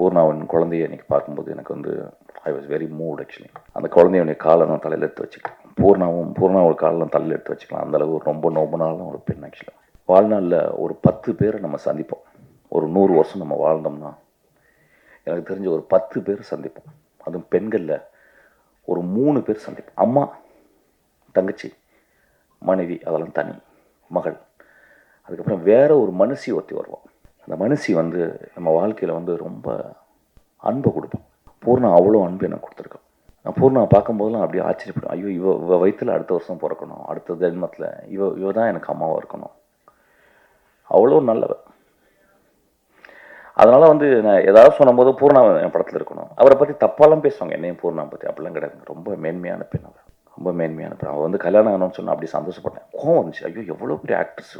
பூர்ணாவின் குழந்தைய இன்னைக்கு பார்க்கும்போது எனக்கு வந்து I was very moved actually அந்த குழந்தையுடைய காலை நான் தலையில் எடுத்து வச்சுக்கலாம் பூர்ணாவும் பூர்ணாவோட காலெலாம் தலையில் எடுத்து வச்சுக்கலாம். அந்தளவு ரொம்ப ரொம்ப நாளும் ஒரு பெண் ஆக்சுவலாக வாழ்நாளில் ஒரு பத்து பேரை நம்ம சந்திப்போம். ஒரு நூறு வருஷம் நம்ம வாழ்ந்தோம்னா எனக்கு தெரிஞ்ச ஒரு பத்து பேர் சந்திப்போம். அதுவும் பெண்களில் ஒரு மூணு பேர் சந்திப்போம். அம்மா தங்கச்சி மனைவி அதெல்லாம் தனி மகள். அதுக்கப்புறம் வேற ஒரு மனுஷி ஒருத்தி வருவோம் அந்த மனுஷி வந்து நம்ம வாழ்க்கையில் வந்து ரொம்ப அன்பை கொடுப்போம் பூர்ணா அவ்வளோ அன்பு எனக்கு கொடுத்துருக்கோம் நான் பூர்ணா பார்க்கும்போதெல்லாம் அப்படியே ஆச்சரியப்படுவேன். ஐயோ இவ இவ வயிற்றில் அடுத்த வருஷம் பிறக்கணும் அடுத்த ஜென்மத்தில். இவ இவ தான் எனக்கு அம்மாவாக இருக்கணும். அவ்வளோ நல்லவ. அதனால வந்து நான் ஏதாவது சொன்னும்போது பூர்ணா என் படத்தில் இருக்கணும். அவரை பற்றி தப்பாலாம் பேசுவாங்க. என்னையும் பூர்ணா பற்றி அப்படிலாம் கிடையாது. ரொம்ப மேன்மையான பெண் அவர் ரொம்ப மேன்மையான பெண். அவள் வந்து கல்யாணம் ஆகணும்னு சொன்னால் அப்படி சந்தோஷப்பட்டேன். கோவம் வந்துச்சு. ஐயோ எவ்வளோ பெரிய ஆக்ட்ரஸ்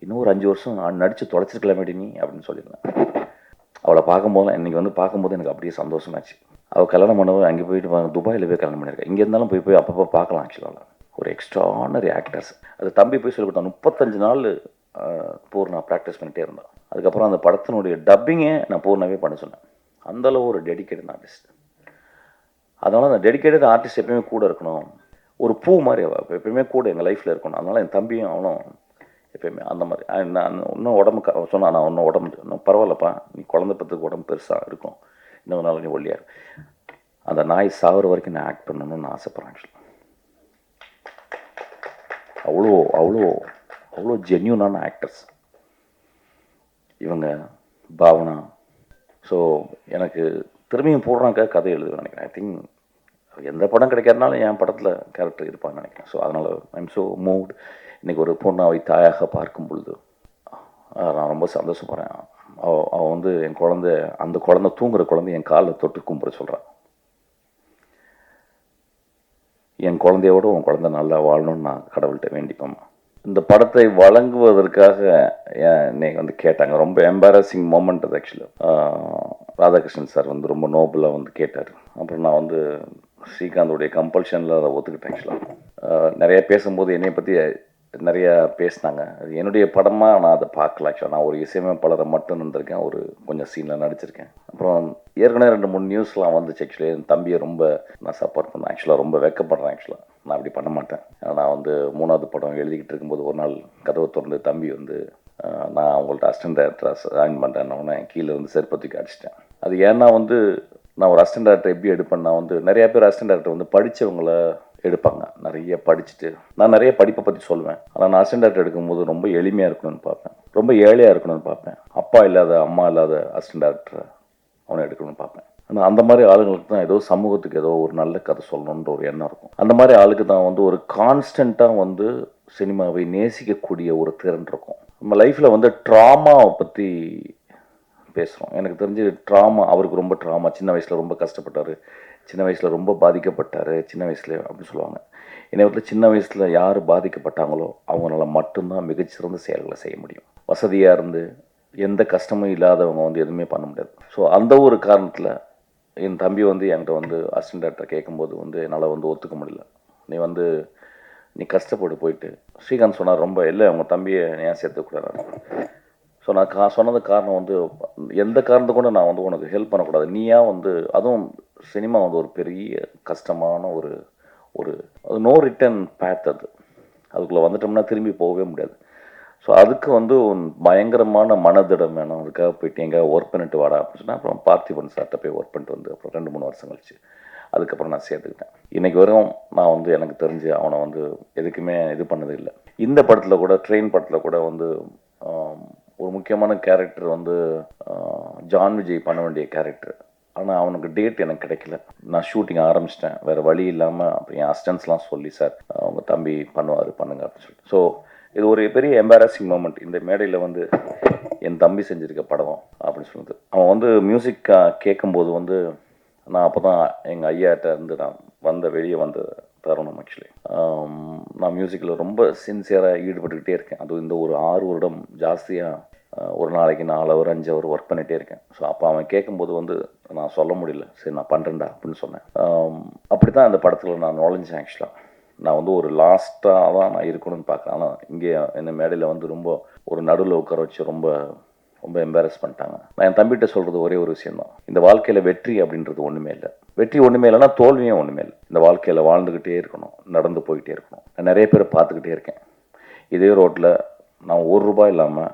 இன்னும் ஒரு அஞ்சு வருஷம் நான் நடித்து தொலைச்சிருக்கலாமேடி நீ அப்படின்னு சொல்லியிருந்தேன். அவளை பார்க்கும்போது இன்றைக்கி வந்து பார்க்கும்போது எனக்கு அப்படியே சந்தோஷமாச்சு. அவள் கல்யாணம் பண்ணவும் அங்கே போயிட்டு வா- துபாயில போய் கல்யாணம் பண்ணியிருக்கேன் இங்கே இருந்தாலும் போய் போய் அப்பப்போ பார்க்கலாம் ஆக்சுவலாக ஒரு எக்ஸ்ட்ரானரி ஆக்டர்ஸ் அது தம்பி போய் சொல்லி கொடுத்தான் முப்பத்தஞ்சு நாள் பூர்ணா ப்ராக்டிஸ் பண்ணிகிட்டே இருந்தேன் அதுக்கப்புறம் அந்த படத்தினுடைய டப்பிங்கே நான் பூர்ணாவே பண்ண சொன்னேன். அந்த அளவு ஒரு டெடிக்கேட்டட் ஆர்டிஸ்ட் அதனால் அந்த டெடிக்கேட்டட் ஆர்டிஸ்ட் எப்பயுமே கூட இருக்கணும். ஒரு பூ மாதிரி எப்பயுமே கூட எங்கள் லைஃப்பில் இருக்கணும். அதனால் என் தம்பியும் அவனும் எப்பயுமே அந்த மாதிரி. நான் இன்னும் உடம்பு சொன்னால் சொன்னா நான் இன்னும் உடம்பு இன்னும் பரவாயில்லப்பா நீ குழந்தை பத்துக்கு உடம்பு பெருசாக இருக்கும். இன்னொரு நாள் நீ ஒல்லியா அந்த நாய் சாகுற வரைக்கும் நான் ஆக்ட் பண்ணணும்னு ஆசைப்பட்றேன் அவ்வளோ அவ்வளோ அவ்வளோ ஜென்யூனான ஆக்டர்ஸ் இவங்க பாவனா. ஸோ எனக்கு திரும்பியும் போடுறாங்க கதை எழுதுவேன் நினைக்கிறேன். ஐ திங்க் எந்த படம் கிடைக்காதனாலும் என் படத்தில் கேரக்டர் இருப்பான்னு நினைக்கிறேன். ஸோ அதனால் ஐம் ஸோ மூவ்ட் இன்றைக்கி ஒரு பொண்ணாவை தாயாக பார்க்கும் பொழுது நான் ரொம்ப சந்தோஷப்படுறேன். அவ அவ வந்து என் குழந்த அந்த குழந்த தூங்குற குழந்தை என் காலில் தொட்டு கும்பிட சொல்கிறான் என் குழந்தையோட உன் குழந்த நல்லா வாழணும்னு நான் கடவுள்கிட்ட வேண்டிப்பேம்மா. இந்த படத்தை வழங்குவதற்காக என் என்னை வந்து கேட்டாங்க. ரொம்ப எம்பாரசிங் மூமெண்ட் அது ஆக்சுவலி ராதாகிருஷ்ணன் சார் வந்து ரொம்ப நோபலாக வந்து கேட்டார். அப்புறம் நான் வந்து ஸ்ரீகாந்தோடைய கம்பல்ஷனில் அதை ஒத்துக்கிட்டேன் ஆக்சுவலாக நிறைய பேசும்போது என்னை பற்றி நிறைய பேசினாங்க. அது என்னுடைய படமாக நான் அதை பார்க்கல ஆக்சுவலாக நான் ஒரு இசையமைப்பாளரை மட்டும் இருந்திருக்கேன். ஒரு கொஞ்சம் சீனில் நடிச்சிருக்கேன். அப்புறம் ஏற்கனவே ரெண்டு மூணு நியூஸ்லாம் வந்துச்சு ஆக்சுவலி என் தம்பியை ரொம்ப நான் சப்போர்ட் பண்ணேன். ஆக்சுவலாக ரொம்ப வெக்கப்படுறேன் ஆக்சுவலாக நான் அப்படி பண்ண மாட்டேன். நான் வந்து மூணாவது படம் எழுதிக்கிட்டு இருக்கும்போது ஒரு நாள் கதவை திறந்து தம்பி வந்து நான் அவங்கள்ட்ட அசிஸ்டன்ட் டேரக்டராக ஜாயின் பண்ணுறேன்னொடனே கீழே வந்து செருப்பத்துக்கு அடிச்சிட்டேன். அது ஏன்னா வந்து நான் ஒரு அசிஸ்டன்ட் டேரக்டர் எப்படி எடுப்பேன்னா வந்து நிறையா பேர் அசிஸ்டன்ட் டேரக்டர் வந்து படித்தவங்களை எடுப்பாங்க. நிறைய படிச்சுட்டு. நான் நிறைய படிப்பை பற்றி சொல்லுவேன். ஆனால் நான் அசிஸ்டன்ட் எடுக்கும்போது ரொம்ப எளிமையாக இருக்கணும்னு பார்ப்பேன். ரொம்ப ஏழையாக இருக்கணும்னு பார்ப்பேன். அப்பா இல்லாத அம்மா இல்லாத அசிஸ்டன்ட் டேரக்டரை அவனை எடுக்கணும்னு பார்ப்பேன். ஆனால் அந்த மாதிரி ஆளுங்களுக்கு தான் ஏதோ சமூகத்துக்கு ஏதோ ஒரு நல்ல கதை சொல்லணுன்ற ஒரு எண்ணம் இருக்கும். அந்த மாதிரி ஆளுக்கு தான் வந்து ஒரு கான்ஸ்டண்ட்டாக வந்து சினிமாவை நேசிக்கக்கூடிய ஒரு திறன் இருக்கும். நம்ம லைஃப்பில் வந்து ட்ராமாவை பற்றி பேசுகிறோம் எனக்கு தெரிஞ்சு ட்ராமா அவருக்கு ரொம்ப ட்ராமா சின்ன வயசில் ரொம்ப கஷ்டப்பட்டார். சின்ன வயசில் ரொம்ப பாதிக்கப்பட்டார் சின்ன வயசில் அப்படின்னு சொல்லுவாங்க. என்னை வந்து சின்ன வயசில் யார் பாதிக்கப்பட்டாங்களோ அவங்களால மட்டும்தான் மிகச்சிறந்த செயல்களை செய்ய முடியும். வசதியாக இருந்து எந்த கஷ்டமும் இல்லாதவங்க வந்து எதுவுமே பண்ண முடியாது. ஸோ அந்த ஒரு காரணத்தில் என் தம்பி வந்து என்கிட்ட வந்து அசிஸ்டன்ட் டேரக்டர் கேட்கும்போது வந்து என்னால் வந்து ஒத்துக்க முடியல. நீ வந்து நீ கஷ்டப்பட்டு போயிட்டு ஸ்ரீகாந்த் சொன்னார் ரொம்ப இல்லை உங்கள் தம்பியை ஏன் சேர்த்துக்கூடாது ஸோ நான் கா சொன்னது காரணம் வந்து எந்த காரணத்தை கூட நான் வந்து உனக்கு ஹெல்ப் பண்ணக்கூடாது. நீயா வந்து அதுவும் சினிமா வந்து ஒரு பெரிய கஷ்டமான ஒரு ஒரு அது நோ ரிட்டர்ன் பேத் அது. அதுக்குள்ளே வந்துட்டோம்னா திரும்பி போகவே முடியாது. ஸோ அதுக்கு வந்து உன் பயங்கரமான மனதிடம் வேணும். அதுக்காக போயிட்டு எங்கேயா ஒர்க் பண்ணிட்டு வாடா அப்படின்னு சொன்னால் அப்புறம் பார்த்திபன் சார்கிட்ட போய் ஒர்க் பண்ணிட்டு வந்து அப்புறம் ரெண்டு மூணு வருஷம் கழிச்சு அதுக்கப்புறம் நான் சேர்த்துக்கிட்டேன் இன்னைக்கு வரையும் நான் வந்து எனக்கு தெரிஞ்சு அவனை வந்து எதுக்குமே இது பண்ணது இல்லை இந்த படத்தில் கூட ட்ரெயின் படத்தில் கூட வந்து ஒரு முக்கியமான கேரக்டர் வந்து ஜான் விஜய் பண்ண வேண்டிய கேரக்டர் ஆனால் அவனுக்கு டேட் எனக்கு கிடைக்கல. நான் ஷூட்டிங் ஆரம்பிச்சிட்டேன். வேறு வழி இல்லாமல் அப்புறம் என் அஸ்டன்ஸ்லாம் சொல்லி சார் அவங்க தம்பி பண்ணுவார் பண்ணுங்க அப்படின்னு சொல்லிட்டு. ஸோ இது ஒரு பெரிய எம்பாரசிங் மூமெண்ட் இந்த மேடையில் வந்து என் தம்பி செஞ்சிருக்க படம் அப்படின்னு சொல்லுது அவன் வந்து மியூசிக் கேட்கும்போது வந்து நான் அப்போ தான் எங்கள் ஐயாட்ட இருந்து நான் வந்த வெளியே வந்த தருணம் ஆக்சுவலி நான் மியூசிக்கில் ரொம்ப சின்சியராக ஈடுபட்டுக்கிட்டே இருக்கேன். அதுவும் இந்த ஒரு ஆறு வருடம் ஜாஸ்தியாக ஒரு நாளைக்கு நாலு ஹவர் அஞ்சு ஹவர் ஒர்க் பண்ணிகிட்டே இருக்கேன். ஸோ அப்போ அவன் கேட்கும்போது வந்து நான் சொல்ல முடியல. சரி நான் பண்ணுறேன்டா அப்படின்னு சொன்னேன். அப்படி தான் அந்த படத்தில் நான் நுழைஞ்சேன் ஆக்சுவலாக நான் வந்து ஒரு லாஸ்ட்டாக தான் நான் இருக்கணும்னு பார்க்குறேன். ஆனால் இங்கே என்ன மேடையில் வந்து ரொம்ப ஒரு நடுவில் உட்கார வச்சு ரொம்ப ரொம்ப எம்பாரஸ் பண்ணிட்டாங்க. நான் என் தம்பிகிட்ட சொல்கிறது ஒரே ஒரு விஷயம்தான். இந்த வாழ்க்கையில் வெற்றி அப்படின்றது ஒன்றுமே இல்லை. வெற்றி ஒன்றுமே இல்லைன்னா தோல்வியும் ஒன்றுமே இல்லை. இந்த வாழ்க்கையில் வாழ்ந்துக்கிட்டே இருக்கணும் நடந்து போயிட்டே இருக்கணும். நான் நிறைய பேரை பார்த்துக்கிட்டே இருக்கேன். இதே ரோட்டில் நான் ஒரு ரூபாய் இல்லாமல்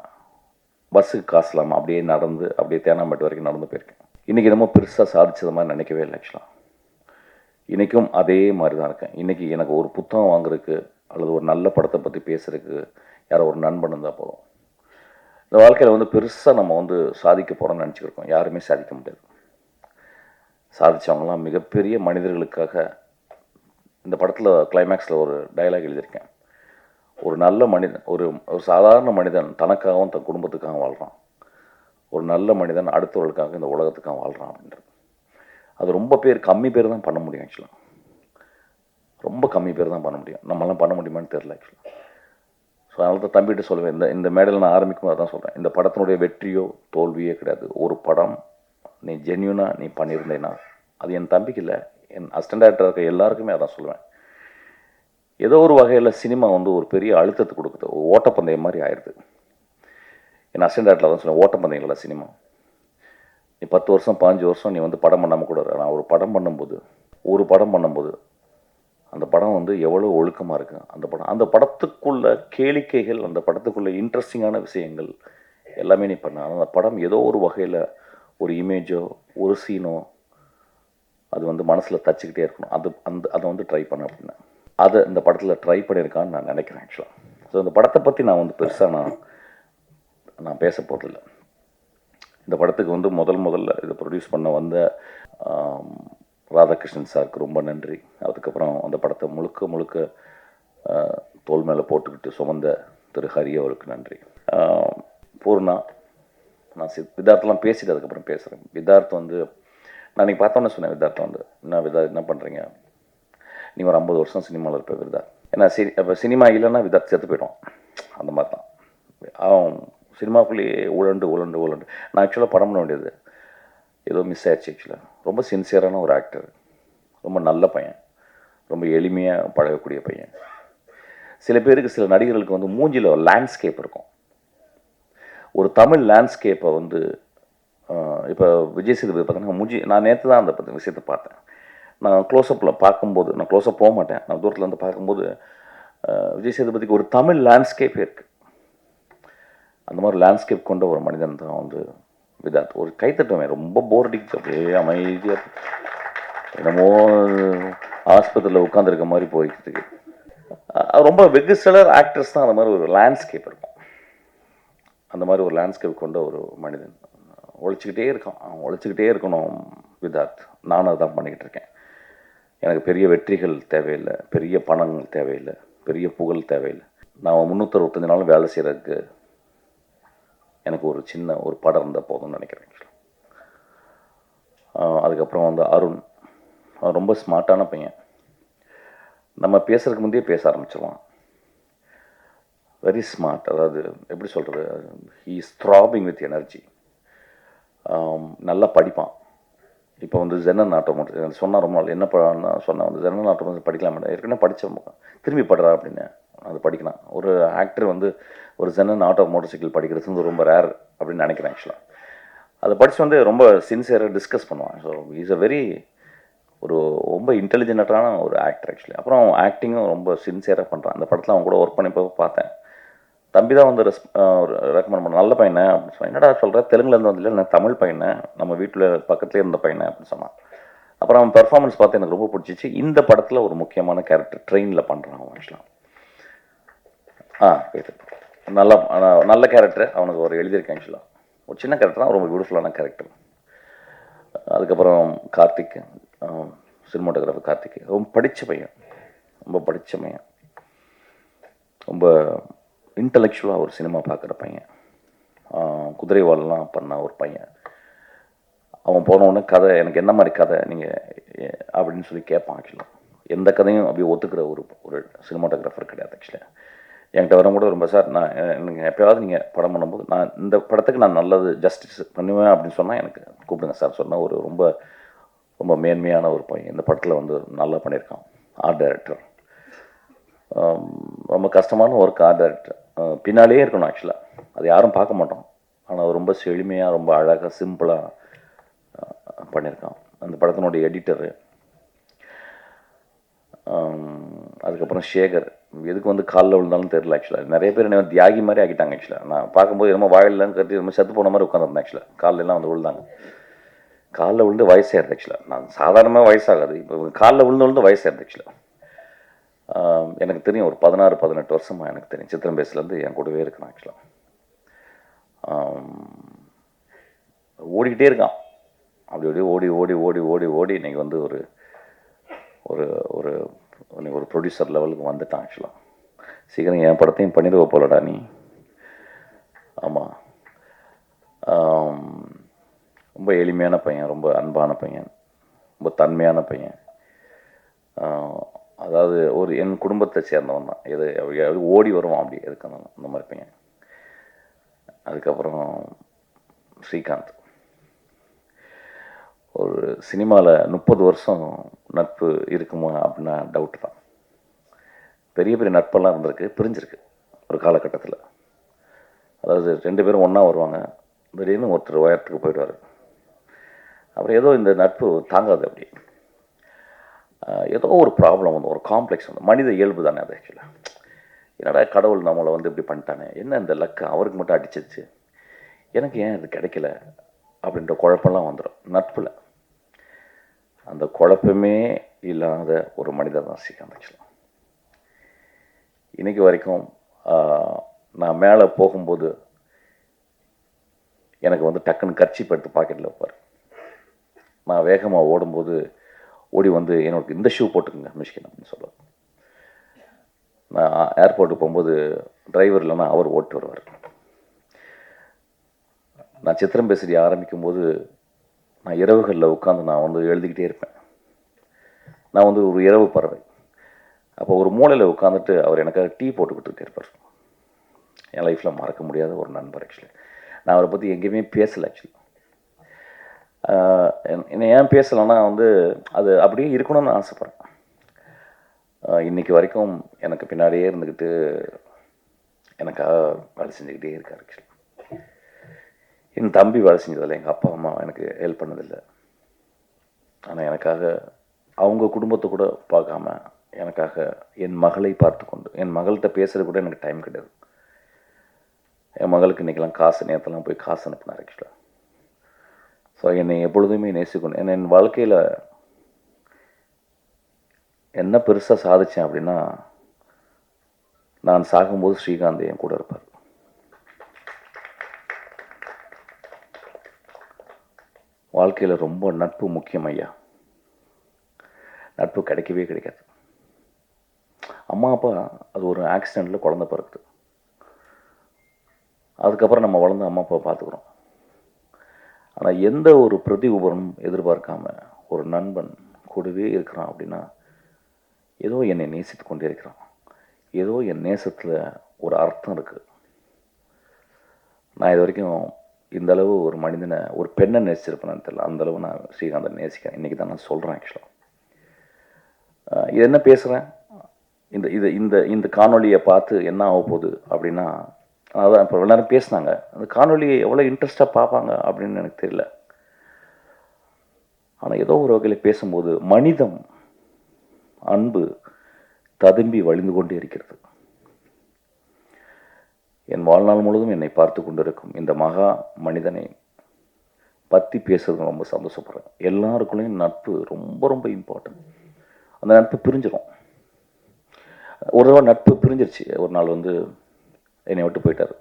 பஸ்ஸுக்கு காசு அப்படியே நடந்து அப்படியே தேனாம்பேட்டு வரைக்கும் நடந்து போயிருக்கேன். இன்றைக்கி என்னமோ பெருசாக சாதிச்சது மாதிரி நினைக்கவே இல்லை ஆக்சுவலாக இன்றைக்கும் அதே மாதிரி தான் இருக்கேன். இன்றைக்கி எனக்கு ஒரு புத்தகம் வாங்குறதுக்கு அல்லது ஒரு நல்ல படத்தை பற்றி பேசுகிறதுக்கு யாரோ ஒரு நண்பன் இருந்தால் போதும். இந்த வாழ்க்கையில் வந்து பெருசாக நம்ம வந்து சாதிக்க போகிறோம்னு நினச்சிக்கிருக்கோம். யாருமே சாதிக்க முடியாது. சாதித்தவங்களாம் மிகப்பெரிய மனிதர்களுக்காக இந்த படத்தில் கிளைமேக்ஸில் ஒரு டயலாக் எழுதியிருக்கேன். ஒரு நல்ல மனிதன் ஒரு ஒரு சாதாரண மனிதன் தனக்காகவும் தன் குடும்பத்துக்காகவும் வாழ்கிறான் ஒரு நல்ல மனிதன் அடுத்தவர்களுக்காக இந்த உலகத்துக்காக வாழ்கிறான் அப்படின்றது. அது ரொம்ப பேர் கம்மி பேர் தான் பண்ண முடியும் ஆக்சுவலாக ரொம்ப கம்மி பேர் தான் பண்ண முடியும். நம்மளாம் பண்ண முடியுமான்னு தெரில ஆக்சுவலாக ஸோ அதனால தான் தம்பிகிட்ட சொல்லுவேன் இந்த இந்த மேடையில் நான் ஆரம்பிக்கும் அதான் சொல்கிறேன் இந்த படத்தினுடைய வெற்றியோ தோல்வியோ கிடையாது. ஒரு படம் நீ ஜென்யூனாக நீ பண்ணியிருந்தேன்னா அது என் தம்பிக்கு இல்லை என் அசிஸ்டன்ட் டேரக்டர் இருக்க எல்லாருக்குமே அதான் சொல்லுவேன். ஏதோ ஒரு வகையில் சினிமா வந்து ஒரு பெரிய அழுத்தத்தை கொடுக்குது. ஓட்டப்பந்தயம் மாதிரி ஆயிடுது என் அசிஸ்டன்ட் வந்து தான் சொல்லுவேன் ஓட்டப்பந்தயங்களா சினிமா. நீ பத்து வருஷம் பாஞ்சு வருஷம் நீ வந்து படம் பண்ணாமல் கூட நான் ஒரு படம் பண்ணும்போது ஒரு படம் பண்ணும்போது அந்த படம் வந்து எவ்வளோ ஒழுக்கமாக இருக்கும் அந்த படம் அந்த படத்துக்குள்ள கேளிக்கைகள் அந்த படத்துக்குள்ள இன்ட்ரெஸ்டிங்கான விஷயங்கள் எல்லாமே நீ பண்ண. அந்த படம் ஏதோ ஒரு வகையில் ஒரு இமேஜோ ஒரு சீனோ அது வந்து மனசில் தச்சுக்கிட்டே இருக்கணும். அது அந்த அதை வந்து ட்ரை பண்ண அப்படின்னா அதை இந்த படத்தில் ட்ரை பண்ணியிருக்கான்னு நான் நினைக்கிறேன் ஆக்சுவலாக ஸோ இந்த படத்தை பற்றி நான் வந்து பெருசாக நான் நான் பேச போகிறதில்ல இந்த படத்துக்கு வந்து முதல் முதல்ல இதை ப்ரொடியூஸ் பண்ண வந்த ராதாகிருஷ்ணன் சாருக்கு ரொம்ப நன்றி. அதுக்கப்புறம் அந்த படத்தை முழுக்க முழுக்க தோல் மேலே போட்டுக்கிட்டு சுமந்த திரு ஹரி அவருக்கு நன்றி. பூர்ணா நான் சி விதார்த்தெலாம் பேசிட்டு அதுக்கப்புறம் பேசுகிறேன் விதார்த் வந்து நான் இன்றைக்கி பார்த்தோன்னே சொன்னேன் விதார்த்த வந்து என்ன விதார்த் என்ன பண்ணுறீங்க நீ ஒரு ஐம்பது வருஷம் சினிமாவில் இருப்ப தான் ஏன்னா சி இப்போ சினிமா இல்லைன்னா விதார்த் செத்து போயிடும். அந்த மாதிரி தான் அவன் சினிமாக்குள்ளேயே உழண்டு உழண்டு உழண்டு. நான் ஆக்சுவலாக படம் பண்ண வேண்டியது ஏதோ மிஸ் ஆயிடுச்சு ஆக்சுவலாக ரொம்ப சின்சியரான ஒரு ஆக்டர் ரொம்ப நல்ல பையன். ரொம்ப எளிமையாக பழகக்கூடிய பையன். சில பேருக்கு சில நடிகர்களுக்கு வந்து மூஞ்சியில் ஒரு லேண்ட்ஸ்கேப் இருக்கும். ஒரு தமிழ் லேண்ட்ஸ்கேப்பை வந்து இப்போ விஜய் சேதுபதி பார்த்தீங்கன்னா மூஞ்சி நான் நேற்று தான் அந்த பத்தி விஷயத்தை பார்த்தேன். நான் க்ளோஸ்அப்பில் பார்க்கும்போது நான் க்ளோஸ்அப் போக மாட்டேன் நான் தூரத்தில் வந்து பார்க்கும்போது விஜய் சேதுபதிக்கு ஒரு தமிழ் லேண்ட்ஸ்கேப் இருக்குது அந்த மாதிரி லேண்ட்ஸ்கேப் கொண்ட ஒரு மனிதன் தான் வந்து விதார்த். ஒரு கைத்தட்டுவேன் ரொம்ப போர் அடிக்குது அப்படியே அமைதியாக என்னமோ ஆஸ்பத்திரியில் உட்காந்துருக்க மாதிரி போய்கிட்டு ரொம்ப வெகு சிலர் ஆக்டர்ஸ் தான் அந்த மாதிரி ஒரு லேண்ட்ஸ்கேப் இருக்கும். அந்த மாதிரி ஒரு லேண்ட்ஸ்கேப் கொண்ட ஒரு மனிதன். உழைச்சிக்கிட்டே இருக்கான். அவன் உழைச்சிக்கிட்டே இருக்கணும் விதார்த். நானும் அதான் பண்ணிக்கிட்டு இருக்கேன். எனக்கு பெரிய வெற்றிகள் தேவையில்லை பெரிய பணங்கள் தேவையில்லை பெரிய புகழ் தேவையில்லை. நான் முந்நூற்றறுபத்தஞ்சு நாள் வேலை செய்கிறதுக்கு எனக்கு ஒரு சின்ன ஒரு படம் இருந்தால் போதும்னு நினைக்கிறேன் அதுக்கப்புறம் வந்து அருண். அவன் ரொம்ப ஸ்மார்ட்டான பையன். நம்ம பேசுகிறதுக்கு முந்தையே பேச ஆரம்பிச்சிருவான். வெரி ஸ்மார்ட் அதாவது எப்படி சொல்கிறது he is throbbing with energy நல்லா படிப்பான். இப்போ வந்து ஜெனன் ஆட்டோமோட்டிவ் சொன்னால் ரொம்ப நாள் என்ன படம்னா சொன்னால் வந்து ஜெனன் ஆட்டோமோட்டிவ் படிக்கலாம் ஏற்கனவே படித்த திரும்பி படுறா அப்படின்னு அது படிக்கலாம். ஒரு ஆக்டர் வந்து ஒரு ஜெனன் ஆட்டோ மோட்டர் சைக்கிள் படிக்கிறது வந்து ரொம்ப ரேர் அப்படின்னு நினைக்கிறேன் ஆக்சுவலாக அதை படித்து வந்து ரொம்ப சின்சியராக டிஸ்கஸ் பண்ணுவான் ஸோ இஸ் அ வெரி ஒரு ரொம்ப இன்டெலிஜென்ட்டான ஒரு ஆக்டர் ஆக்சுவலி அப்புறம் ஆக்டிங்கும் ரொம்ப சின்சியராக பண்ணுறான் அந்த படத்தில் அவன் கூட ஒர்க் பண்ணி போய் பார்த்தேன். தம்பி தான் வந்து ரெஸ் ரெக்கமெண்ட் பண்ண நல்ல பையனை அப்படின்னு சொன்னேன் என்னடா சொல்கிற தெலுங்குலேருந்து வந்து இல்லை தமிழ் பையனை. நம்ம வீட்டில் பக்கத்துலேயே இருந்த பையனை அப்படின்னு சொன்னான். அப்புறம் அவன் பெர்ஃபார்மன்ஸ் பார்த்து எனக்கு ரொம்ப பிடிச்சிச்சு. இந்த படத்தில் ஒரு முக்கியமான கேரக்டர் ட்ரெயினில் பண்ணுறான் அவன் ஆக்சுவலாக ஆ போயிட்டு நல்ல நல்ல கேரக்டர் அவனுக்கு ஒரு எழுதியிருக்கேன் ஆக்சுவலாக ஒரு சின்ன கேரக்டர் தான். ரொம்ப பியூட்டிஃபுல்லான கேரக்டர் அதுக்கப்புறம் கார்த்திக் சினிமாட்டோகிராஃபர் கார்த்திக். ரொம்ப படித்த பையன். ரொம்ப படித்த பையன். ரொம்ப இன்டலெக்சுவலாக ஒரு சினிமா பார்க்குற பையன். குதிரைவாலெலாம் பண்ண ஒரு பையன். அவன் போனவுடனே கதை எனக்கு என்ன மாதிரி கதை? நீங்கள் அப்படின்னு சொல்லி கேட்பான் ஆக்சுவலாக எந்த கதையும் அப்படியே ஒத்துக்கிற ஒரு ஒரு சினிமாட்டோகிராஃபர் கிடையாது ஆக்சுவலாக என்கிட்ட வரும்போது கூட ரொம்ப சார் நான் எனக்கு எப்பயாவது நீங்கள் படம் பண்ணும்போது நான் இந்த படத்துக்கு நான் நல்லது ஜஸ்டிஸ் பண்ணுவேன் அப்படின்னு சொன்னால் எனக்கு கூப்பிடுங்க சார் சொன்ன ஒரு ரொம்ப ரொம்ப மேன்மையான ஒரு பையன். இந்த படத்தில் வந்து நல்லா பண்ணியிருக்கான் ஆர்ட் டைரக்டர் ரொம்ப கஷ்டமான ஒர்க் ஆர்ட் டைரக்டர் பின்னாலேயே இருக்கணும் ஆக்சுவலாக அது யாரும் பார்க்க மாட்டோம். ஆனால் ரொம்ப செழுமையாக ரொம்ப அழகாக சிம்பிளாக பண்ணியிருக்கான். அந்த படத்தினுடைய எடிட்டரு அதுக்கப்புறம் சேகர். எதுக்கு வந்து காலில் விழுந்தாலும் தெரியல ஆக்சுவலாக நிறைய பேர் என்ன தியாகி மாதிரி ஆக்கிட்டாங்க ஆக்சுவலாக நான் பார்க்கும்போது என்னமோ வாயிலன்னு கட்டி ரொம்ப செத்து போன மாதிரி உட்காந்துருந்தேன் ஆக்சுவலாக காலிலெலாம் வந்து விழுந்தாங்க. காலில் விழுந்து வயசாயிருது ஆக்சுவலாக நான் சாதாரணமாக வயசாகாது. இப்போ காலில் விழுந்து விழுந்து வயசாயிருது ஆக்சுவலாக எனக்கு தெரியும் ஒரு பதினாறு பதினெட்டு வருஷமாக எனக்கு தெரியும். சித்திரம் பேசுலேருந்து என் கூடவே இருக்கிறான் ஆக்சுவலாக ஓடிக்கிட்டே இருக்கான். அப்படி அப்படியே ஓடி ஓடி ஓடி ஓடி ஓடி இன்றைக்கி வந்து ஒரு ஒரு ஒரு இன்றைக்கி ஒரு ப்ரொடியூசர் லெவலுக்கு வந்துட்டான் ஆக்சுவலாக சீக்கிரம் என் படத்தையும் பண்ணிடுவ போலடா நீ. ஆமாம் ரொம்ப எளிமையான பையன் ரொம்ப அன்பான பையன் ரொம்ப தன்மையான பையன். அதாவது ஒரு என் குடும்பத்தை சேர்ந்தவன் தான். எது எப்படியாவது ஓடி வருவான் அப்படி எதுக்கு அந்த மாதிரி பையன். அதுக்கப்புறம் ஸ்ரீகாந்த். ஒரு சினிமாவில் முப்பது வருஷம் நட்பு இருக்குமா அப்படின்னா டவுட் தான். பெரிய பெரிய நட்பெல்லாம் இருந்திருக்கு பிரிஞ்சிருக்கு ஒரு காலகட்டத்தில். அதாவது ரெண்டு பேரும் ஒன்றா வருவாங்க திடீர்னு ஒருத்தர் உயரத்துக்கு போயிடுவார். அப்புறம் ஏதோ இந்த நட்பு தாங்காது அப்படி. ஏதோ ஒரு ப்ராப்ளம் வந்து ஒரு காம்ப்ளெக்ஸ் வந்து மனித இயல்பு தானே அது ஆக்சுவலாக என்னடா கடவுள் நம்மளை வந்து இப்படி பண்ணிட்டானே? என்ன இந்த லக்கு அவருக்கு மட்டும் அடிச்சிருச்சு. எனக்கு ஏன் இது கிடைக்கல? அப்படின்ற குழப்பம்லாம் வந்துடும் நட்பில். அந்த குழப்பமே இல்லாத ஒரு மனிதர் தான் ஸ்ரீகாந்த் ஆக்சுவலாக இன்னைக்கு வரைக்கும் ஆஹ், நான் மேலே போகும்போது எனக்கு வந்து டக்குன்னு கர்ச்சி எடுத்து பாக்கெட்டில் வைப்பார். நான் வேகமாக ஓடும்போது ஓடி வந்து என்னோட இந்த ஷூ போட்டுக்கோங்க மிஷ்கின் அப்படின்னு சொல்லுவார் நான் ஏர்போர்ட்டுக்கு போகும்போது டிரைவர் இல்லைன்னா அவர் ஓட்டு வருவார் நான் சித்திரம் பேசுறி ஆரம்பிக்கும் போது நான் இரவுகளில் உட்காந்து நான் வந்து எழுதிக்கிட்டே இருப்பேன். நான் வந்து ஒரு இரவு பறவை. அப்போ ஒரு மூலையில் உட்காந்துட்டு அவர் எனக்காக டீ போட்டு கொடுத்துட்டே இருப்பார் என் லைஃப்பில் மறக்க முடியாத ஒரு நண்பர் ஆக்சுவலி நான் அவரை பற்றி எங்கேயுமே பேசலை ஆக்சுவலி என்னை ஏன் பேசலைன்னா வந்து அது அப்படியே இருக்கணும்னு ஆசைப்பட்றேன். இன்னைக்கு வரைக்கும் எனக்கு பின்னாடியே இருந்துக்கிட்டு எனக்காக வேலை செஞ்சுக்கிட்டே இருக்கார் ஆக்சுவலி என் தம்பி வேலை செஞ்சதில்லை எங்கள் அப்பா அம்மா எனக்கு ஹெல்ப் பண்ணதில்லை. ஆனால் எனக்காக அவங்க குடும்பத்தை கூட பார்க்காம எனக்காக என் மகளை பார்த்து கொண்டு என் மகள்கிட்ட பேசுறது கூட எனக்கு டைம் கிடையாது. என் மகளுக்கு இன்றைக்கெல்லாம் காசு நேரத்தெல்லாம் போய் காசு அனுப்பினார் ஆக்சுவலாக ஸோ என்னை எப்பொழுதுமே நேசிக்கணும். ஏன்னா என் வாழ்க்கையில் என்ன பெருசாக சாதித்தேன் அப்படின்னா நான் சாகும்போது ஸ்ரீகாந்த் என் கூட இருப்பார். வாழ்க்கையில் ரொம்ப நட்பு முக்கியம் ஐயா. நட்பு கிடைக்கவே கிடைக்காது. அம்மா அப்பா அது ஒரு ஆக்சிடெண்ட்டில் குழந்த பிறக்குது. அதுக்கப்புறம் நம்ம வளர்ந்து அம்மா அப்பா பார்த்துக்குறோம். ஆனால் எந்த ஒரு பிரதி உபரம் எதிர்பார்க்காம ஒரு நண்பன் கூடவே இருக்கிறான் அப்படின்னா ஏதோ என்னை நேசித்து கொண்டே இருக்கிறான். ஏதோ என் நேசத்தில் ஒரு அர்த்தம் இருக்குது நான் இது வரைக்கும் இந்த அளவு ஒரு மனிதனை ஒரு பெண்ணை நேசிச்சிருப்பேன்னு தெரியல. அந்தளவு நான் ஸ்ரீகாந்தை நேசிக்கிறேன். இன்றைக்கி தான் நான் சொல்கிறேன் ஆக்சுவலாக இது என்ன பேசுகிறேன் இந்த இது இந்த இந்த காணொளியை பார்த்து என்ன ஆக போகுது அப்படின்னா அதான் இப்போ எல்லாரும் பேசுனாங்க. அந்த காணொலியை எவ்வளோ இன்ட்ரெஸ்டாக பார்ப்பாங்க அப்படின்னு எனக்கு தெரியல. ஆனால் ஏதோ ஒரு வகையில் பேசும்போது மனிதம் அன்பு ததும்பி வழிந்து கொண்டே இருக்கிறது. என் வாழ்நாள் முழுவதும் என்னை பார்த்து கொண்டிருக்கும் இந்த மகா மனிதனை பற்றி பேசுறது ரொம்ப சந்தோஷப்படுறேன். எல்லாருக்குள்ளேயும் நட்பு ரொம்ப ரொம்ப இம்பார்ட்டன்ட் அந்த நட்பு பிரிஞ்சிடும் ஒரு தடவை நட்பு பிரிஞ்சிருச்சு. ஒரு நாள் வந்து என்னை விட்டு போயிட்டார்.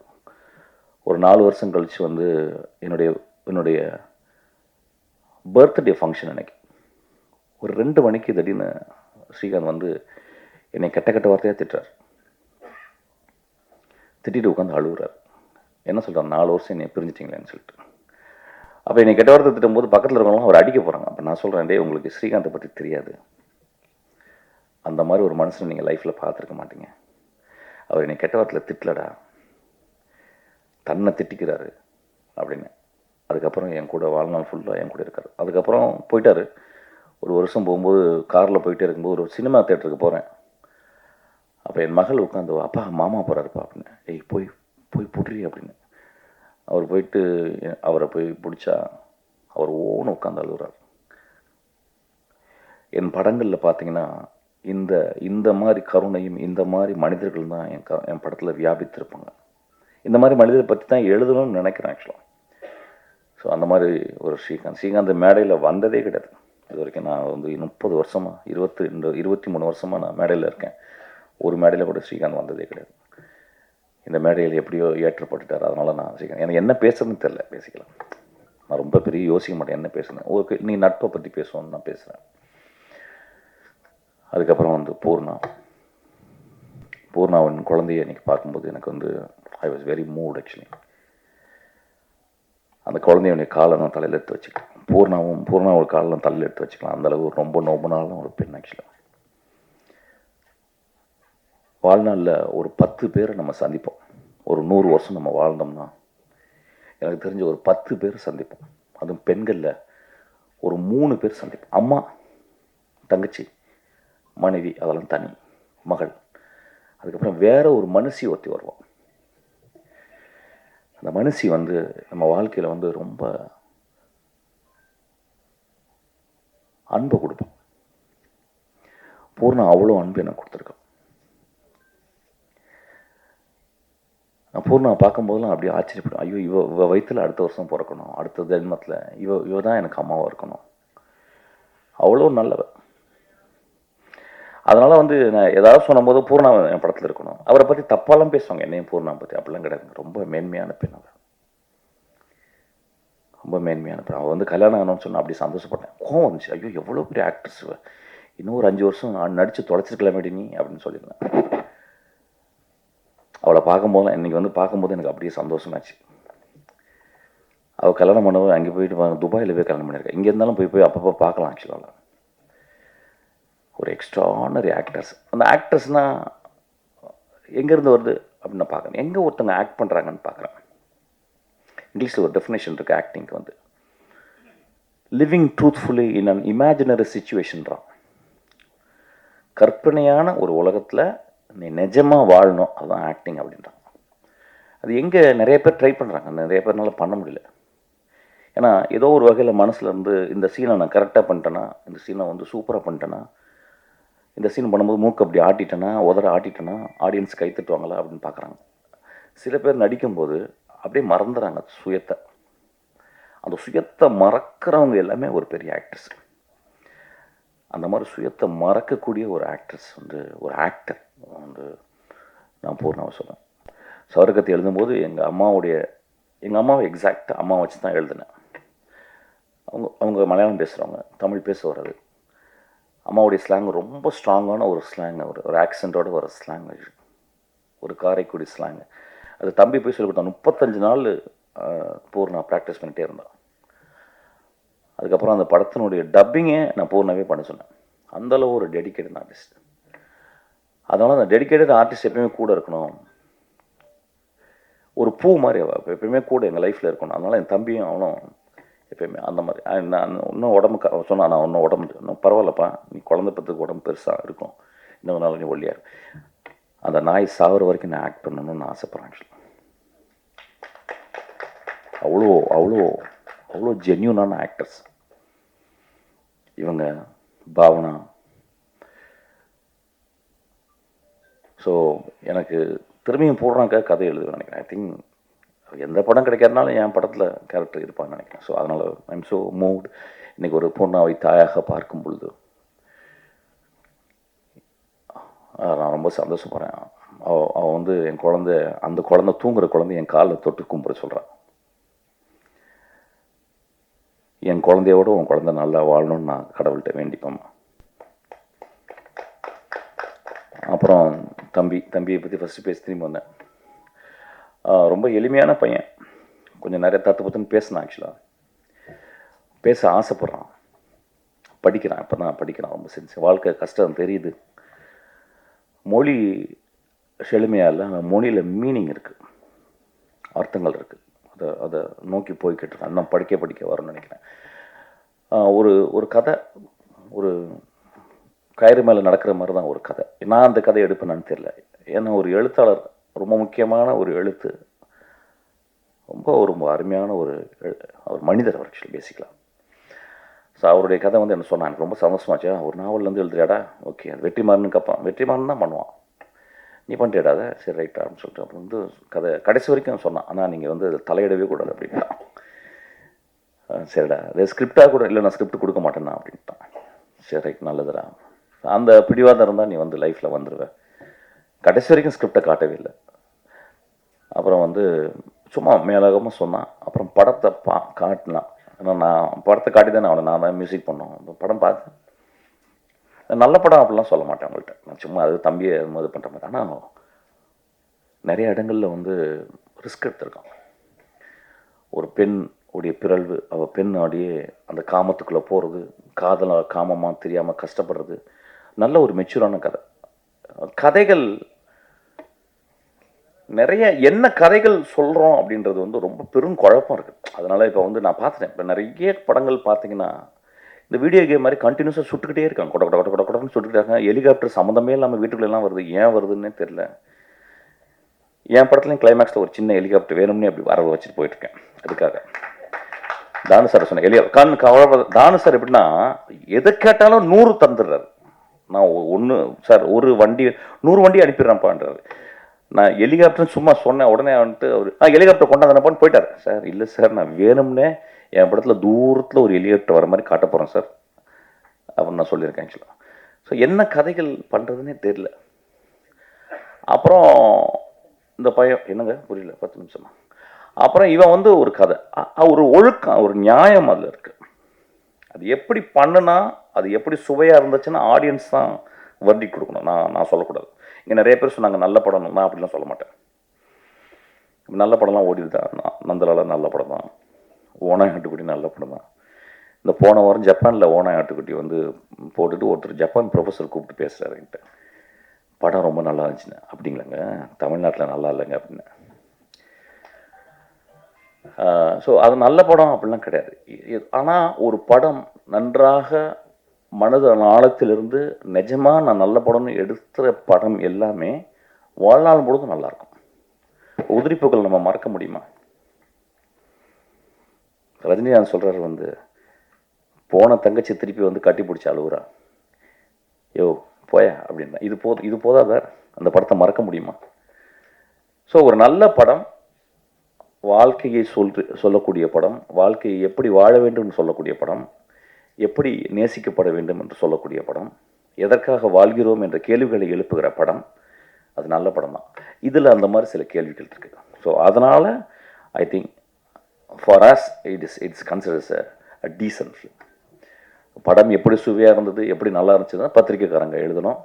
ஒரு நாலு வருஷம் கழித்து வந்து என்னுடைய என்னுடைய பர்த்டே ஃபங்க்ஷன் அன்னைக்கு. ஒரு ரெண்டு மணிக்கு திடீர்னு ஸ்ரீகாந்த் வந்து என்னை கெட்ட கெட்ட வார்த்தையாக திட்டுறார். திட்டிட்டு உட்காந்து அழுகுறார். என்ன சொல்கிறார் நாலு வருஷம் என்னை பிரிஞ்சிட்டிங்களேன்னு சொல்லிட்டு. அப்போ என்னை கெட்ட வார்த்தை திட்டும்போது பக்கத்தில் இருக்கவங்களாம் அவர் அடிக்க போகிறாங்க அப்போ நான் சொல்கிறேன் டே உங்களுக்கு ஸ்ரீகாந்தை பற்றி தெரியாது. அந்த மாதிரி ஒரு மனுஷனை நீங்கள் லைஃப்பில் பார்த்துருக்க மாட்டீங்க. அவர் என்னை கெட்ட வார்த்தையில் திட்டலடா. தன்னை திட்டிக்கிறாரு அப்படின்னு. அதுக்கப்புறம் என் கூட வாழ்நாள் ஃபுல்லாக என் கூட இருக்கார். அதுக்கப்புறம் போயிட்டார். ஒரு வருஷம் போகும்போது காரில் போயிட்டே இருக்கும்போது ஒரு சினிமா தேட்டருக்கு போகிறேன் அப்போ என் மகள் உட்காந்து அப்பா மாமா போகிறாருப்பா அப்படின்னு. ஏய் போய் போய் புட்ரி அப்படின்னு. அவர் போயிட்டு அவரை போய் பிடிச்சா அவர் ஓன்னு உட்காந்து அழுகுறார் என் படங்களில் பார்த்தீங்கன்னா இந்த இந்த மாதிரி கருணையும் இந்த மாதிரி மனிதர்கள் தான் என் க என் படத்தில் வியாபித்திருப்பாங்க. இந்த மாதிரி மனிதரை பற்றி தான் எழுதணும்னு நினைக்கிறேன் ஆக்சுவலாக ஸோ அந்த மாதிரி ஒரு ஸ்ரீகாந்த். ஸ்ரீகாந்த் மேடையில் வந்ததே கிடையாது. இது வரைக்கும் நான் வந்து முப்பது வருஷமாக இருபத்தி ரெண்டு இருபத்தி மூணு வருஷமாக நான் மேடையில் இருக்கேன். ஒரு மேடையில் கூட ஸ்ரீகாந்த் வந்ததே கிடையாது. இந்த மேடையில் எப்படியோ ஏற்றப்பட்டுட்டார். அதனால் நான் ஸ்ரீகாந்த் எனக்கு என்ன பேசுறதுன்னு தெரில பேசிக்கலாம் நான் ரொம்ப பெரிய யோசிக்க மாட்டேன் என்ன பேசுகிறேன் ஓகே நீ நட்பை பற்றி பேசுவோன்னு நான் பேசுகிறேன் அதுக்கப்புறம் வந்து பூர்ணா. பூர்ணாவின் குழந்தைய இன்னைக்கு பார்க்கும்போது எனக்கு வந்து I was very moved actually அந்த குழந்தையுடைய காலை நான் தலையில் எடுத்து வச்சுக்கலாம் பூர்ணாவும் பூர்ணாவோட காலில் தலையில் எடுத்து வச்சுக்கலாம். அந்தளவு ரொம்ப நோம்பு நாளும் ஒரு பெண் ஆக்சுவலாக வாழ்நாளில் ஒரு பத்து பேரை நம்ம சந்திப்போம். ஒரு நூறு வருஷம் நம்ம வாழ்ந்தோம்னா எனக்கு தெரிஞ்ச ஒரு பத்து பேர் சந்திப்போம். அதுவும் பெண்களில் ஒரு மூணு பேர் சந்திப்போம். அம்மா தங்கச்சி மனைவி அதெல்லாம் தனி மகள். அதுக்கப்புறம் வேற ஒரு மனுஷி ஒருத்தி வருவோம் அந்த மனுஷி வந்து நம்ம வாழ்க்கையில் வந்து ரொம்ப அன்பை கொடுப்போம் பூர்ணா அவ்வளோ அன்பு எனக்கு கொடுத்துருக்கோம் நான் பூர்ணா பார்க்கும்போதெல்லாம் அப்படியே ஆச்சரியப்படும் ஐயோ இவ இவ வயிற்றுல அடுத்த வருஷம் பிறக்கணும் அடுத்த ஜென்மத்தில். இவ இவ தான் எனக்கு அம்மாவாக இருக்கணும். அவ்வளோ நல்லவன் அதனால வந்து நான் ஏதாவது சொன்னபோது பூர்ணா என் படத்தில் இருக்கணும். அவரை பற்றி தப்பாலாம் பேசுவாங்க. என்னையும் பூர்ணா பற்றி அப்படிலாம் கிடையாது. ரொம்ப மேன்மையான பெண் அவர். ரொம்ப மேன்மையான பெண். அவள் வந்து கல்யாணம் ஆகணும்னு சொன்னால் அப்படி சந்தோஷப்பட்டேன். கோவம் வந்துச்சு. ஐயோ எவ்வளோ பெரிய ஆக்ட்ரஸ் இன்னும் ஒரு அஞ்சு வருஷம் நான் நடித்து தொலைச்சிருக்கலாமேடி நீ அப்படின்னு சொல்லியிருந்தேன். அவளை பார்க்கும்போது இன்னைக்கு வந்து பார்க்கும்போது எனக்கு அப்படியே சந்தோஷமாச்சு. அவள் கல்யாணம் பண்ணவ அங்கே போயிட்டு துபாயில் போய் கல்யாணம் பண்ணியிருக்கா. இங்கே இருந்தாலும் போய் போய் அப்பப்போ பார்க்கலாம் ஆக்சுவலாக ஒரு எக்ஸ்ட்ரானரி ஆக்டர்ஸ் அந்த ஆக்டர்ஸ்னால் எங்கேருந்து வருது அப்படின்னு நான் பார்க்குறேன். எங்கே ஒருத்தவங்க ஆக்ட் பண்ணுறாங்கன்னு பார்க்குறேன். இங்கிலீஷில் ஒரு டெஃபினேஷன் இருக்குது ஆக்டிங்க்கு வந்து. Living truthfully in an imaginary சுச்சுவேஷன்றான் கற்பனையான ஒரு உலகத்தில் நீ நிஜமாக வாழணும் அதுதான் ஆக்டிங் அப்படின்றான். அது எங்கே நிறைய பேர் ட்ரை பண்ணுறாங்க நிறைய பேர்னால பண்ண முடியல. ஏன்னா ஏதோ ஒரு வகையில் மனசுல இருந்து இந்த சீனை நான் கரெக்டாக பண்ணிட்டேன்னா இந்த சீனை வந்து சூப்பராக பண்ணிட்டேன்னா இந்த சீன் பண்ணும்போது மூக்கு அப்படி ஆட்டிட்டேன்னா உதற ஆட்டிட்டேன்னா ஆடியன்ஸ் கை தட்டுவாங்களா அப்படின்னு பார்க்குறாங்க. சில பேர் நடிக்கும்போது அப்படியே மறந்துடுறாங்க சுயத்தை. அந்த சுயத்தை மறக்கிறவங்க எல்லாமே ஒரு பெரிய ஆக்ட்ரஸ் அந்த மாதிரி சுயத்தை மறக்கக்கூடிய ஒரு ஆக்ட்ரஸ் வந்து ஒரு ஆக்டர் வந்து நான் பூர்ணாவை சொல்லுவேன் சவர்க்கத்தை எழுதும்போது எங்கள் அம்மாவுடைய எங்கள் அம்மாவை எக்ஸாக்டாக அம்மா வச்சு தான் எழுதினேன். அவங்க அவங்க மலையாளம் பேசுகிறவங்க தமிழ் பேச வராது அம்மாவுடைய ஸ்லாங் ரொம்ப ஸ்ட்ராங்கான ஒரு ஸ்லாங் ஒரு ஒரு ஆக்சென்ட்டோட ஒரு ஸ்லாங் ஒரு காரைக்குடி ஸ்லாங் அது தம்பி போய் சொல்லி கொடுத்தான். முப்பத்தஞ்சு நாள் பூர்ணா ப்ராக்டிஸ் பண்ணிகிட்டே இருந்தான். அதுக்கப்புறம் அந்த படத்தினுடைய டப்பிங்கே நான் பூர்ணாவே பண்ண சொன்னேன். அந்தளவு ஒரு டெடிக்கேட்டட் ஆர்டிஸ்ட் அதனால் அந்த டெடிக்கேட்டட் ஆர்டிஸ்ட் எப்பயுமே கூட இருக்கணும். ஒரு பூ மாதிரி எப்பயுமே கூட எங்கள் லைஃப்பில் இருக்கணும். அதனால் என் தம்பியும் அவனும் எப்பயுமே அந்த மாதிரி. நான் இன்னும் உடம்பு சொன்னால் நான் இன்னும் உடம்பு இன்னும் பரவாயில்லப்பா நீ குழந்த பத்துக்கு உடம்பு பெருசாக இருக்கும். இன்னொரு நாள் நீ ஒல்லியா அந்த நாய் சாகுற வரைக்கும் நான் ஆக்ட் பண்ணணும்னு ஆசைப்பட்றேன் ஆக்சுவலாக அவ்வளோ அவ்வளோ அவ்வளோ ஜென்யூனான ஆக்டர்ஸ் இவங்க பாவனா. ஸோ எனக்கு திரும்பியும் போடுறாங்க கதை எழுதுவேன் நினைக்கிறேன். ஐ திங்க் எந்த படம் கிடைக்காதனாலும் என் படத்தில் கேரக்டர் இருப்பான்னு நினைக்கிறேன். ஸோ அதனால் ஐம் ஸோ மூவ்ட் இன்றைக்கி ஒரு பூர்ணாவை தாயாக பார்க்கும் பொழுது நான் ரொம்ப சந்தோஷப்படுறேன். அவ அவள் வந்து என் குழந்த அந்த குழந்த தூங்குற குழந்தை என் காலில் தொட்டு கும்பிட சொல்கிறான் என் குழந்தையோட உன் குழந்த நல்லா வாழணும்னு நான் கடவுள்கிட்ட வேண்டிப்பேம்மா. அப்புறம் தம்பி தம்பியை பற்றி ஃபஸ்ட்டு பேசி திரும்பி வந்தேன். ரொம்ப எளிமையான பையன். கொஞ்சம் நிறைய தத்து பத்துன்னு பேசினான் ஆக்சுவலாக பேச ஆசைப்பட்றான். படிக்கிறான் இப்போ தான் படிக்கிறான் ரொம்ப செஞ்சு வாழ்க்கை கஷ்டம் தெரியுது. மொழி செழுமையாக இல்லை ஆனால் மொழியில் மீனிங் இருக்குது அர்த்தங்கள் இருக்குது அதை அதை நோக்கி போய்கிட்டு இருக்கேன். இன்னும் படிக்க படிக்க வரும்னு நினைக்கிறேன். ஒரு ஒரு கதை ஒரு கயிறு மேலே நடக்கிற மாதிரி தான் ஒரு கதை. நான் அந்த கதை எடுப்பேனான்னு தெரியல. ஏன்னா ஒரு எழுத்தாளர் ரொம்ப முக்கியமான ஒரு எழுத்து. ரொம்ப ஒரு அருமையான ஒரு அவர் மனிதர் அவர் ஆக்சுவலி பேசிக்கலாம் ஸோ அவருடைய கதை வந்து என்ன சொன்னான் எனக்கு ரொம்ப சந்தோஷமாச்சு. ஒரு நாவல்லேருந்து எழுதுறியாடா? ஓகே. அது வெற்றிமாறன் கப்பான். வெற்றிமாறன் தான் பண்ணுவான். நீ பண்ணிட்டேடா அதை? சரி ரைட்டா அப்படின்னு சொல்லிட்டு அப்புறம் வந்து கதை கடைசி வரைக்கும் சொன்னான். ஆனால் நீங்கள் வந்து தலையிடவே கூடாது அப்படின்ட்டான். சரிடா. அது ஸ்கிரிப்டாக கூட இல்லை நான் ஸ்கிரிப்ட் கொடுக்க மாட்டேன்னா? அப்படின்ட்டான். சரி ரைட் நல்லதுடா. அந்த பிடிவாதம் இருந்தால் நீ வந்து லைஃப்பில் வந்துடுவேன் கடைசி வரைக்கும் ஸ்கிரிப்டை காட்டவே இல்லை. அப்புறம் வந்து சும்மா மேலோகமாக சொன்னான் அப்புறம் படத்தை பா காட்டினான். ஏன்னா நான் படத்தை காட்டி தானே அவனை நான் தான் மியூசிக் பண்ணோம். அந்த படம் பார்த்து நல்ல படம் அப்படிலாம் சொல்ல மாட்டேன் அவங்கள்ட்ட. நான் சும்மா அது தம்பியை இது பண்ணுற மாதிரி. ஆனால் நிறைய இடங்களில் வந்து ரிஸ்க் எடுத்திருக்கான். ஒரு பெண் உடைய பிறழ்வு அவள் பெண் அப்படியே அந்த காமத்துக்குள்ளே போகிறது காதல காமமாக தெரியாமல் கஷ்டப்படுறது நல்ல ஒரு மெச்சூரான கதை. கதைகள் நிறைய என்ன கதைகள் சொல்கிறோம் அப்படின்றது வந்து ரொம்ப பெரும் குழப்பம் இருக்குது அதனால் இப்போ வந்து நான் பார்த்துட்டேன். இப்போ நிறைய படங்கள் பார்த்தீங்கன்னா இந்த வீடியோ கேம் மாதிரி கண்டினியூஸாக சுட்டுக்கிட்டே இருக்காங்க. கொட கொட கொட கொட கொடன்னு சுட்டுக்கிட்டாங்க ஹெலிகாப்டர் சம்மந்தமே இல்லாமல் வீட்டுக்குள்ளெல்லாம் வருது. ஏன் வருதுன்னே தெரில என் படத்துலையும் கிளைமேக்ஸில் ஒரு சின்ன ஹெலிகாப்டர் வேணும்னே அப்படி வர வச்சுட்டு போயிட்டுருக்கேன் அதுக்காக. தானு சார் சொன்னேன் எலியா கண் கவலை தானு சார் எப்படின்னா எதை கேட்டாலும் நூறு தந்துடுறாரு. நான் ஒன்று சார் ஒரு வண்டி நூறு வண்டி அனுப்பிடுறேன்ப்பான்றாரு நான் ஹெலிகாப்டர்னு சும்மா சொன்னேன். உடனே வந்துட்டு அவர் ஆ ஹெலிகாப்டர் கொண்டாந்தனப்பான்னு போயிட்டார். சார் இல்லை சார் நான் வேணும்னே என் படத்தில் தூரத்தில் ஒரு ஹெலிகாப்டர் வர மாதிரி காட்ட போகிறேன் சார். அப்படின்னு நான் சொல்லியிருக்கேன் ஆக்சுவலாக ஸோ என்ன கதைகள் பண்ணுறதுனே தெரில அப்புறம் இந்த பையன் என்னங்க? புரியல பத்து நிமிஷமா. அப்புறம் இவன் வந்து ஒரு கதை. அ- ஒரு ஒழுக்கம் ஒரு நியாயம் அதில் இருக்கு. அது எப்படி பண்ணுனா அது எப்படி சுவையாக இருந்துச்சுன்னா ஆடியன்ஸ் தான் வர்டி கொடுக்கணும். நான் நான் சொல்லக்கூடாது. இங்கே நிறைய பேர் சொன்னாங்க நல்ல படம் நான் அப்படிலாம் சொல்ல மாட்டேன். நல்ல படம்லாம் ஓடிடுதா? நான் நந்தலால நல்ல படம் தான். ஓனாய் ஆட்டுக்குட்டி நல்ல படம் தான். இந்த போன வாரம் ஜப்பானில் ஓனாய் ஆட்டுக்குட்டி வந்து போட்டுட்டு ஒருத்தர் ஜப்பான் ப்ரொஃபஸர் கூப்பிட்டு பேசுகிறாரு என்கிட்ட. படம் ரொம்ப நல்லா இருந்துச்சுன்னு அப்படிங்களாங்க? தமிழ்நாட்டில் நல்லா இல்லைங்க. அப்படின்னு. ஸோ அது நல்ல படம் அப்படிலாம் கிடையாது. ஆனால் ஒரு படம் நன்றாக மனது ஆழத்திலிருந்து நிஜமாக நான் நல்ல படம்னு எடுத்த படம் எல்லாமே வாழ்நாள் முழுதும் நல்லா இருக்கும். உதிரிப்புகள் நம்ம மறக்க முடியுமா? ரஜினிகாந்த் சொல்கிறார் வந்து போன தங்கச்சி திருப்பி வந்து கட்டி பிடிச்சி அழுகுறா யோ போயா அப்படின்னா இது போ இது போதாத? அந்த படத்தை மறக்க முடியுமா? ஸோ ஒரு நல்ல படம் வாழ்க்கையை சொல் சொல்லக்கூடிய படம் வாழ்க்கையை எப்படி வாழ வேண்டும் என்று சொல்லக்கூடிய படம் எப்படி நேசிக்கப்பட வேண்டும் என்று சொல்லக்கூடிய படம் எதற்காக வாழ்கிறோம் என்ற கேள்விகளை எழுப்புகிற படம் அது நல்ல படம் தான் இதில் அந்த மாதிரி சில கேள்விகள் இருக்குது ஸோ அதனால் I think for us it is it's considers a decent film படம் எப்படி சுவையாக இருந்தது எப்படி நல்லா இருந்துச்சுன்னா பத்திரிக்கைக்காரங்க எழுதணும்.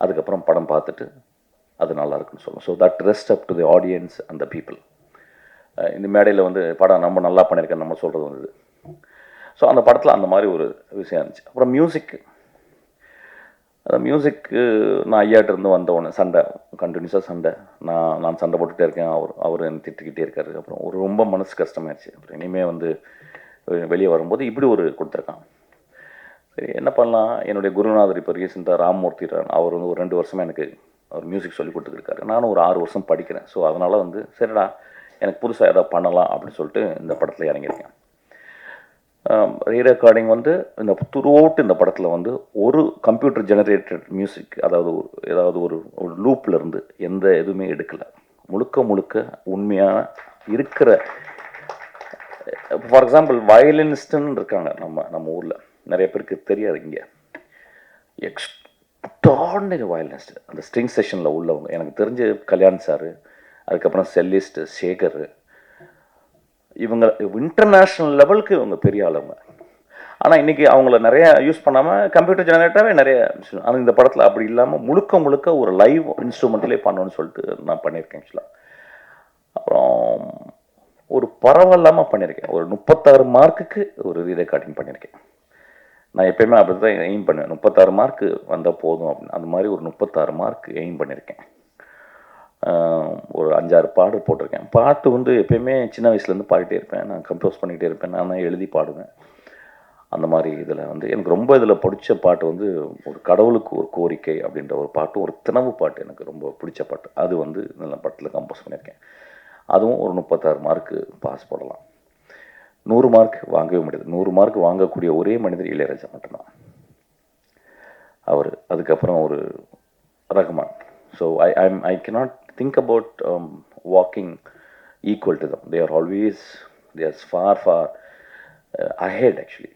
அதுக்கப்புறம் படம் பார்த்துட்டு அது நல்லா இருக்குன்னு சொல்லணும். So that rest up to the audience and the people இந்த மேடையில் வந்து படம் நம்ம நல்லா பண்ணியிருக்கேன் நம்ம சொல்கிறது வந்து ஸோ அந்த படத்தில் அந்த மாதிரி ஒரு விஷயம் இருந்துச்சு. அப்புறம் மியூசிக் அந்த மியூசிக்கு நான் ஐயாட்டிருந்து வந்த உடனே சண்டை கண்டினியூஸாக சண்டை. நான் நான் சண்டை போட்டுகிட்டே இருக்கேன். அவர் அவர் என்னை திட்டிக்கிட்டே இருக்காரு. அப்புறம் ஒரு ரொம்ப மனசு கஷ்டமாயிருச்சு. அப்புறம் இனிமேல் வந்து வெளியே வரும்போது இப்படி ஒரு கொடுத்துருக்கான். சரி என்ன பண்ணலாம்? என்னுடைய குருநாதர் இப்போ ரீசெண்டாக ராம்மூர்த்தி அவர் வந்து ஒரு ரெண்டு வருஷமாக எனக்கு அவர் மியூசிக் சொல்லி கொடுத்துருக்காரு நானும் ஒரு ஆறு வருஷம் படிக்கிறேன். ஸோ அதனால் வந்து சரிடா எனக்கு புதுசாக ஏதாவது பண்ணலாம் அப்படின்னு சொல்லிட்டு இந்த படத்தில் இறங்கியிருக்கேன். ரீ ரெக்கார்டிங் வந்து இந்த த்ரூஅவுட் இந்த படத்தில் வந்து ஒரு கம்ப்யூட்டர் ஜெனரேட்டட் மியூசிக் அதாவது ஒரு ஏதாவது ஒரு ஒரு லூப்பில் இருந்து எந்த எதுவுமே எடுக்கலை. முழுக்க முழுக்க உண்மையான இருக்கிற ஃபார் எக்ஸாம்பிள் வயலினிஸ்ட்டுன்னு இருக்காங்க நம்ம நம்ம ஊரில். நிறைய பேருக்கு தெரியாது இங்கே. எக்ஸ்டார்டினரி வயலினிஸ்ட் அந்த ஸ்ட்ரிங் செஷனில் உள்ளவங்க எனக்கு தெரிஞ்ச கல்யாண் சார் அதுக்கப்புறம் செல்லிஸ்ட்டு சேகர் இவங்க இன்டர்நேஷ்னல் லெவலுக்கு இவங்க பெரிய ஆளுங்க. ஆனால் இன்றைக்கி அவங்கள நிறைய யூஸ் பண்ணாமல் கம்ப்யூட்டர் ஜெனரேட்டாகவே நிறைய ஆனால் இந்த படத்தில் அப்படி இல்லாமல் முழுக்க முழுக்க ஒரு லைவ் இன்ஸ்ட்ருமெண்ட்லேயே பண்ணணும்னு சொல்லிட்டு நான் பண்ணியிருக்கேன் ஆக்சுவலாக அப்புறம் ஒரு பரவாயில்லாமல் பண்ணியிருக்கேன். ஒரு முப்பத்தாறு மார்க்குக்கு ஒரு ரீரெக்கார்டிங் பண்ணியிருக்கேன். நான் எப்பயுமே அப்படி தான் எய்ம் பண்ணுவேன். முப்பத்தாறு மார்க்கு வந்தால் போதும் அப்படின்னு. அந்த மாதிரி ஒரு முப்பத்தாறு மார்க் எய்ம் பண்ணியிருக்கேன். ஒரு அஞ்சாறு பாடல் போட்டிருக்கேன். பாட்டு வந்து எப்பயுமே சின்ன வயசுலேருந்து பாடிட்டே இருப்பேன். நான் கம்போஸ் பண்ணிகிட்டே இருப்பேன். நான் எழுதி பாடுவேன். அந்த மாதிரி இதில் வந்து எனக்கு ரொம்ப இதில் பிடிச்ச பாட்டு வந்து ஒரு கடவுளுக்கு ஒரு கோரிக்கை அப்படின்ற ஒரு பாட்டு ஒரு தினவு பாட்டு எனக்கு ரொம்ப பிடிச்ச பாட்டு. அது வந்து நல்ல பாட்டில் கம்போஸ் பண்ணியிருக்கேன். அதுவும் ஒரு முப்பத்தாறு மார்க்கு பாஸ் போடலாம். நூறு மார்க் வாங்கவே முடியாது. நூறு மார்க் வாங்கக்கூடிய ஒரே மனிதர் இளையராஜா மட்டும்தான். அவர். அதுக்கப்புறம் ஒரு Rahman so I I'm I think about walking equal to them they are always they are far far ahead actually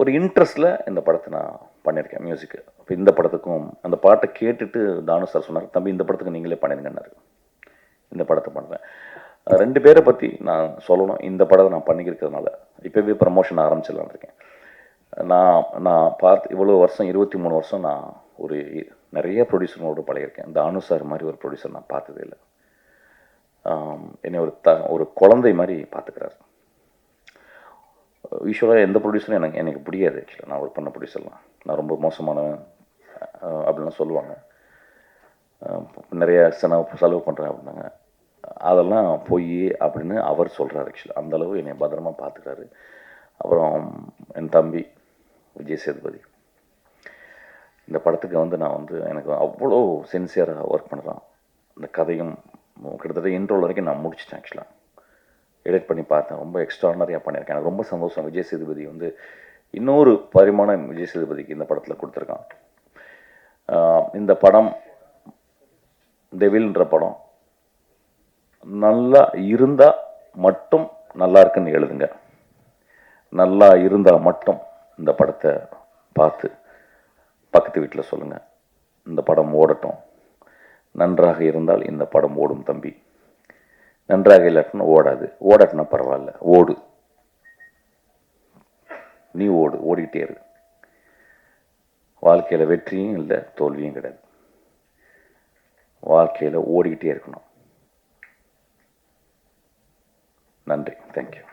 ஒரு இன்ட்ரெஸ்டில் இந்த படத்தை நான் பண்ணியிருக்கேன் மியூசிக்கு இப்போ இந்த படத்துக்கும் அந்த பாட்டை கேட்டுட்டு தானு சார் சொன்னார். தம்பி இந்த படத்துக்கு நீங்களே பண்ணிருங்கன்னாரு. இந்த படத்தை பண்ணுறேன். ரெண்டு பேரை பற்றி நான் சொல்லணும். இந்த படத்தை நான் பண்ணிக்கிறதுனால. இப்போவே ப்ரமோஷன் ஆரம்பிச்சிடலான் இருக்கேன். நான் நான் பார்த்து இவ்வளோ வருஷம் இருபத்தி மூணு வருஷம் நான் ஒரு நிறைய ப்ரொடியூசரோடு பழகிருக்கேன் இந்த அனு சார் மாதிரி ஒரு ப்ரொடியூசர் நான் பார்த்ததே இல்லை. என்னை ஒரு த ஒரு குழந்தை மாதிரி பார்த்துக்கிறார். யூஸ்வலாக எந்த ப்ரொடியூசரும் எனக்கு எனக்கு பிடிக்காது ஆக்சுவலாக நான் ஒர்க் பண்ண ப்ரொடியூசர்லாம் நான் ரொம்ப மோசமானவன் அப்படிலாம் சொல்லுவாங்க. நிறைய செலவு செலவு பண்ணுறேன் அப்படின்னாங்க. அதெல்லாம் பொய் அப்படின்னு அவர் சொல்கிறார் ஆக்சுவலாக அந்தளவு என்னை பத்திரமா பார்த்துக்கிறாரு. அப்புறம் என் தம்பி விஜய் சேதுபதி. இந்த படத்துக்கு வந்து நான் வந்து எனக்கு அவ்வளோ சின்சியராக ஒர்க் பண்ணுறான் இந்த கதையும் கிட்டத்தட்ட இன்ட்ரோல் வரைக்கும் நான் முடிச்சிட்டேன் ஆக்சுவலாக எடிட் பண்ணி பார்த்தேன். ரொம்ப எக்ஸ்ட்ரானரியாக பண்ணியிருக்கேன். எனக்கு ரொம்ப சந்தோஷம். விஜய் சேதுபதி வந்து இன்னொரு பரிமாணம் விஜய் சேதுபதிக்கு இந்த படத்தில் கொடுத்துருக்கான். இந்த படம் டெவில்ன்ற படம் நல்லா இருந்தால் மட்டும் நல்லா இருக்குன்னு எழுதுங்க. நல்லா இருந்தால் மட்டும் இந்த படத்தை பார்த்து பக்கத்து வீட்டில் சொல்லுங்கள் இந்த படம் ஓடட்டும். நன்றாக இருந்தால் இந்த படம் ஓடும் தம்பி. நன்றாக இல்லாட்டினா ஓடாது. ஓடாட்டினா பரவாயில்ல. ஓடு. நீ ஓடு. ஓடிக்கிட்டே இரு. வாழ்க்கையில் வெற்றியும் இல்லை தோல்வியும் கிடையாது. வாழ்க்கையில் ஓடிக்கிட்டே இருக்கணும். நன்றி. தேங்க்யூ